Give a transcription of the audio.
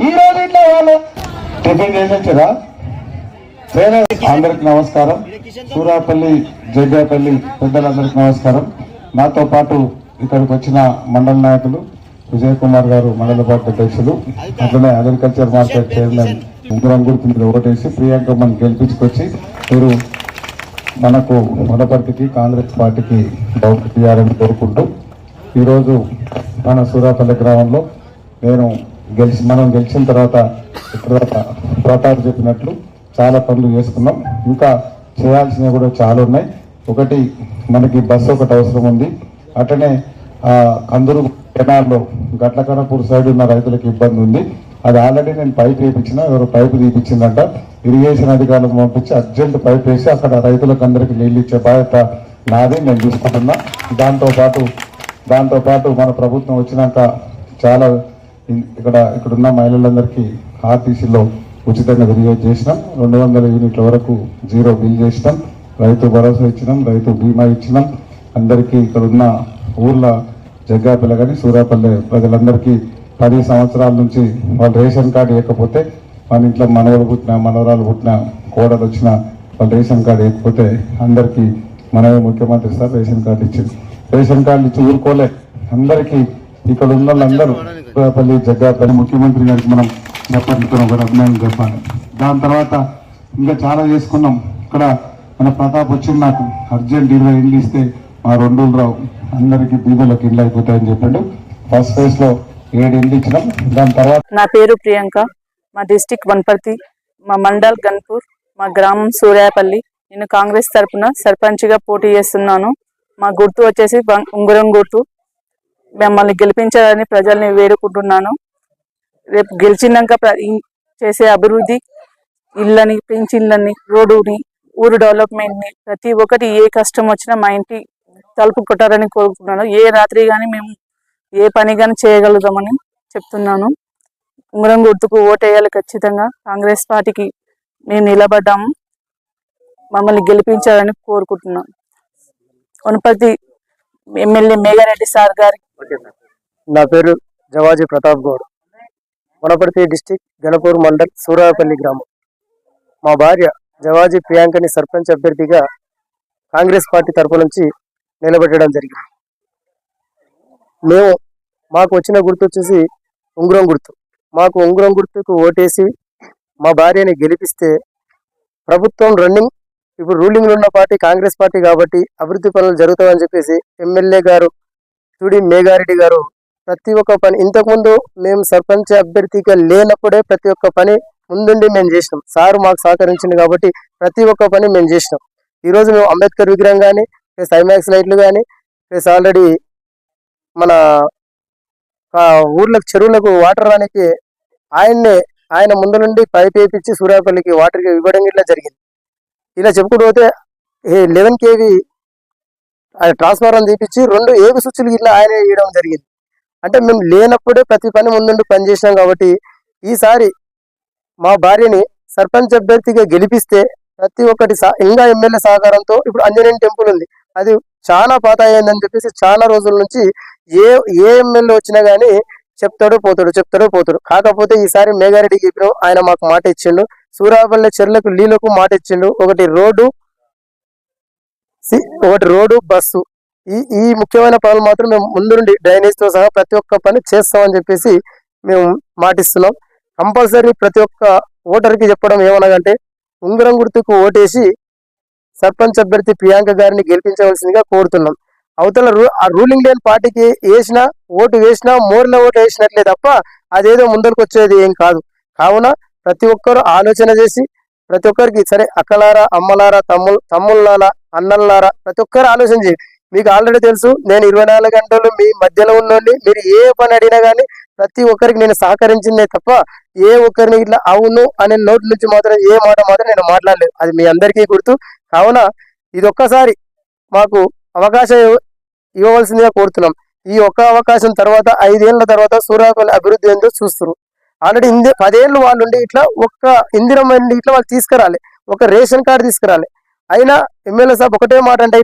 ఈ రోజు ఇట్లా వాళ్ళు టిఫిన్ చేసి వచ్చారా? సరే అందరికి నమస్కారం. సూరాపల్లి జగ్గాపల్లి పెద్దలందరికి నమస్కారం. నాతో పాటు ఇక్కడికి వచ్చిన మండల నాయకులు విజయ్ కుమార్ గారు మండల పార్టీ అధ్యక్షులు అట్లనే అగ్రికల్చర్ మార్కెట్ చైర్మన్ ఉంగరం గుర్తు మీరు ఓటేసి ప్రియాంకమ్మని గెలిపించుకొచ్చి మీరు మనకు వనపర్తికి కాంగ్రెస్ పార్టీకి డౌట్ తీయాలని కోరుకుంటూ ఈరోజు మన సూరాపల్లి గ్రామంలో నేను గెలిచి మనం గెలిచిన తర్వాత ఇక్కడ ప్రతాప్ చెప్పినట్లు చాలా పనులు చేసుకున్నాం ఇంకా చేయాల్సినవి కూడా చాలా ఉన్నాయి. ఒకటి మనకి బస్సు ఒకటి అవసరం ఉంది. అట్లనే కందరు కందూరు కెనాల్లో గట్లకనపూర్ సైడ్ ఉన్న రైతులకు ఇబ్బంది ఉంది. అది ఆల్రెడీ నేను పైప్ వేయించిన ఎవరు పైపు తీపించిందంట ఇరిగేషన్ అధికారులకు పంపించి అర్జెంట్ పైప్ వేసి అక్కడ రైతులకు అందరికీ నీళ్ళు ఇచ్చే బాధ్యత నాది నేను చూసుకుంటున్నా దాంతోపాటు దాంతోపాటు మన ప్రభుత్వం వచ్చినాక చాలా ఇక్కడ ఇక్కడ ఉన్న మహిళలందరికీ ఆర్టీసీలో ఉచితంగా వినియోగం చేసినాం. రెండు వందల యూనిట్ల వరకు జీరో బిల్ చేసినాం. రైతు భరోసా ఇచ్చినాం రైతు బీమా ఇచ్చినాం. అందరికీ ఇక్కడ ఉన్న ఊర్ల జగ్గాపల్లె కానీ సూర్యాపల్లె ప్రజలందరికీ పది సంవత్సరాల నుంచి వాళ్ళు రేషన్ కార్డు ఇవ్వకపోతే మన ఇంట్లో మనవలు పుట్టిన మనవరాలు పుట్టిన కోడలు వచ్చిన వాళ్ళు రేషన్ కార్డు ఇవ్వకపోతే అందరికీ మనమే ముఖ్యమంత్రి సార్ రేషన్ కార్డు ఇచ్చింది. రేషన్ కార్డు ఇచ్చి ఊరుకోలే అందరికీ ఇక్కడ ఉన్న వాళ్ళందరూ సూర్యాపల్లి జగ్గాపల్లి ముఖ్యమంత్రి గారికి మనం చెప్పాలి. ఇక్కడ ఒక అభినందన చెప్పాలి. దాని తర్వాత ఇంకా చాలా చేసుకున్నాం. ఇక్కడ మన ప్రతాప్ వచ్చింది నాకు. అర్జెంట్ ఇరవై ఇండ్లు ఇస్తే మా రెండు రావు. అందరికి బీదలకు ఇల్లు అయిపోతాయని చెప్పాడు. ఫస్ట్ ఫేజ్లో ఏడు ఇల్లు ఇచ్చినాం. దాని తర్వాత నా పేరు ప్రియాంక. మా డిస్టిక్ వనపర్తి మా మండల్ గన్పూర్ మా గ్రామం సూర్యాపల్లి. నేను కాంగ్రెస్ తరపున సర్పంచ్గా పోటీ చేస్తున్నాను. మా గుర్తు వచ్చేసి ఉంగరం గుర్తు. మిమ్మల్ని గెలిపించాలని ప్రజల్ని వేడుకుంటున్నాను. రేపు గెలిచినాక ప్ర- చేసే అభివృద్ధి ఇళ్ళని పెంచిళ్ళని రోడ్డుని ఊరు డెవలప్మెంట్ని ప్రతి ఒక్కటి ఏ కష్టం వచ్చినా మా ఇంటి తలుపు కొట్టారని కోరుకుంటున్నాను. ఏ రాత్రి కానీ మేము ఏ పని కానీ చేయగలుగుతామని చెప్తున్నాను. ఉంగరం గుర్తుకు ఓటేయాలి ఖచ్చితంగా. కాంగ్రెస్ పార్టీకి మేము నిలబడ్డాము. మమ్మల్ని గెలిపించాలని కోరుకుంటున్నాను. వనపర్తి ఎమ్మెల్యే మేఘారెడ్డి సార్ గారి నా పేరు జవాజీ ప్రతాప్ గౌడ్. వనపర్తి డిస్టిక్ గణపూర్ మండల్ సూరాపల్లి గ్రామం. మా భార్య జవాజీ ప్రియాంకని సర్పంచ్ అభ్యర్థిగా కాంగ్రెస్ పార్టీ తరపు నుంచి నిలబెట్టడం జరిగింది. మేము మాకు వచ్చిన గుర్తు వచ్చేసి ఉంగరం గుర్తు. మాకు ఉంగరం గుర్తుకు ఓటేసి మా భార్యని గెలిపిస్తే ప్రభుత్వం రన్నింగ్ ఇప్పుడు రూలింగ్లో ఉన్న పార్టీ కాంగ్రెస్ పార్టీ కాబట్టి అభివృద్ధి పనులు జరుగుతాయని చెప్పేసి ఎమ్మెల్యే గారు తుడి మేఘారెడ్డి గారు ప్రతి ఒక్క పని ఇంతకుముందు మేము సర్పంచ్ అభ్యర్థిగా లేనప్పుడే ప్రతి ఒక్క పని ముందుండి మేము చేసినాం. సారు మాకు సహకరించింది కాబట్టి ప్రతి ఒక్క పని మేము చేసినాం. ఈ రోజు మేము అంబేద్కర్ విగ్రహం కానీ ప్లస్ ఐమాక్స్ లైట్లు కానీ ప్లస్ ఆల్రెడీ మన ఊర్లకు చెరువులకు వాటర్ రానికి ఆయన్నే ఆయన ముందు నుండి పైప్ వేయించి సూర్యాపల్లికి వాటర్ ఇవ్వడం ఇట్లా జరిగింది. ఇలా చెప్పుకుంటూ పోతే లెవెన్ కేవీ ట్రాన్స్ఫార్మర్ తీపిచ్చి రెండు ఏవి స్విచ్లు ఇట్లా ఆయన వేయడం జరిగింది. అంటే మేము లేనప్పుడే ప్రతి పని ముందుండి పని చేసినాం కాబట్టి ఈసారి మా భార్యని సర్పంచ్ అభ్యర్థిగా గెలిపిస్తే ప్రతి ఒక్కటి సహ- ఇంకా ఎమ్మెల్యే సహకారంతో ఇప్పుడు అంజనేయ టెంపుల్ ఉంది. అది చాలా పాత అయిందని చెప్పేసి చాలా రోజుల నుంచి ఏ ఏ ఎమ్మెల్యే వచ్చినా కానీ చెప్తాడు పోతాడు చెప్తాడు పోతాడు. కాకపోతే ఈసారి మేఘారెడ్డి చెప్పినాం ఆయన మాకు మాట ఇచ్చిండు. సూరాపల్లె చెర్లకు లీలకు మాట ఇచ్చిండు. ఒకటి రోడ్డు సి- ఒకటి రోడ్డు బస్సు. ఈ ఈ ముఖ్యమైన పనులు మాత్రం మేము ముందు నుండి డ్రైనేజ్తో సహా ప్రతి ఒక్క పని చేస్తామని చెప్పేసి మేము మాటిస్తున్నాం. కంపల్సరీ ప్రతి ఒక్క ఓటర్కి చెప్పడం ఏమనగంటే ఉంగరం గుర్తుకు ఓటేసి సర్పంచ్ అభ్యర్థి ప్రియాంక గారిని గెలిపించవలసిందిగా కోరుతున్నాం. అవతల రూ- ఆ రూలింగ్ లేని పార్టీకి వేసినా ఓటు వేసినా మోర్ల ఓటు వేసినట్లే తప్ప అదేదో ముందరకు వచ్చేది ఏం కాదు. కావున ప్రతి ఒక్కరు ఆలోచన చేసి ప్రతి ఒక్కరికి సరే అక్కలారా అమ్మలారా తమ్ముల్ తమ్ముళ్ళారా అన్నల్లారా ప్రతి ఒక్కరు ఆలోచన చేయండి మీకు ఆల్రెడీ తెలుసు నేను ఇరవై నాలుగు గంటలు మీ మధ్యలో ఉన్నోండి మీరు ఏ పని అడిగినా కానీ ప్రతి ఒక్కరికి నేను సహకరించిందే తప్ప ఏ ఒక్కరిని ఇట్లా అవును అనే నోటి నుంచి మాత్రం ఏ మాట మాత్రం నేను మాట్లాడలేదు. అది మీ అందరికీ గుర్తు. కావున ఇది ఒక్కసారి మాకు అవకాశం ఇవ్వవలసిందిగా కోరుతున్నాం. ఈ ఒక్క అవకాశం తర్వాత ఐదేళ్ళ తర్వాత సూర్యాపల్లి అభివృద్ధి ఏందో చూస్తారు. ఆల్రెడీ ఇంది పదేళ్ళు వాళ్ళు ఉండి ఇట్లా ఒక్క ఇందిరమ్మ ఇట్లా వాళ్ళు తీసుకురాలి. ఒక రేషన్ కార్డు తీసుకురాలి. అయినా ఎమ్మెల్యే సాబ్ ఒకటే మాట అంటే